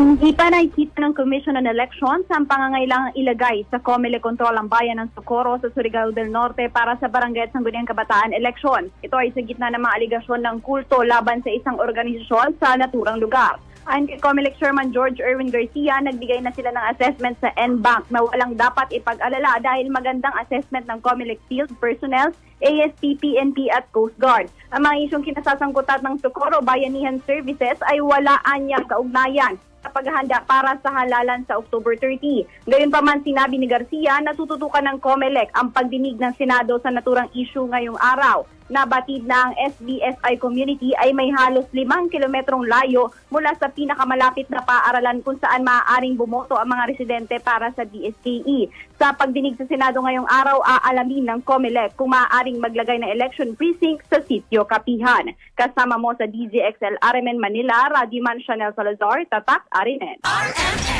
Hindi pa nakikita ng Commission on Elections ang pangangailangang ilagay sa COMELEC Control ang bayan ng Socorro sa Surigao del Norte para sa Barangay at Sangguniang Kabataan election. Ito ay sa gitna ng mga aligasyon ng kulto laban sa isang organisasyon sa naturang lugar. Ayon kay COMELEC Chairman George Erwin Garcia, nagbigay na sila ng assessment sa NBank na walang dapat ipag-alala dahil magandang assessment ng COMELEC field personnel, ASP, PNP at Coast Guard. Ang mga isyong kinasasangkutan ng Socorro Bayanihan Services ay wala anyang kaugnayan sa paghahanda para sa halalan sa October 30. Gayunpaman sinabi ni Garcia na tututukan ng COMELEC ang pagdinig ng Senado sa naturang issue ngayong araw. Nabatid na ang SBSI community ay may halos limang kilometrong layo mula sa pinakamalapit na paaralan kung saan maaaring bumoto ang mga residente para sa DSKE. Sa pagdinig sa Senado ngayong araw, aalamin ng COMELEC kung maaaring maglagay ng election precinct sa sitio Kapihan. Kasama mo sa DJXL Arimen Manila, Radiman Chanel Salazar, Tatak Arinen. RMN.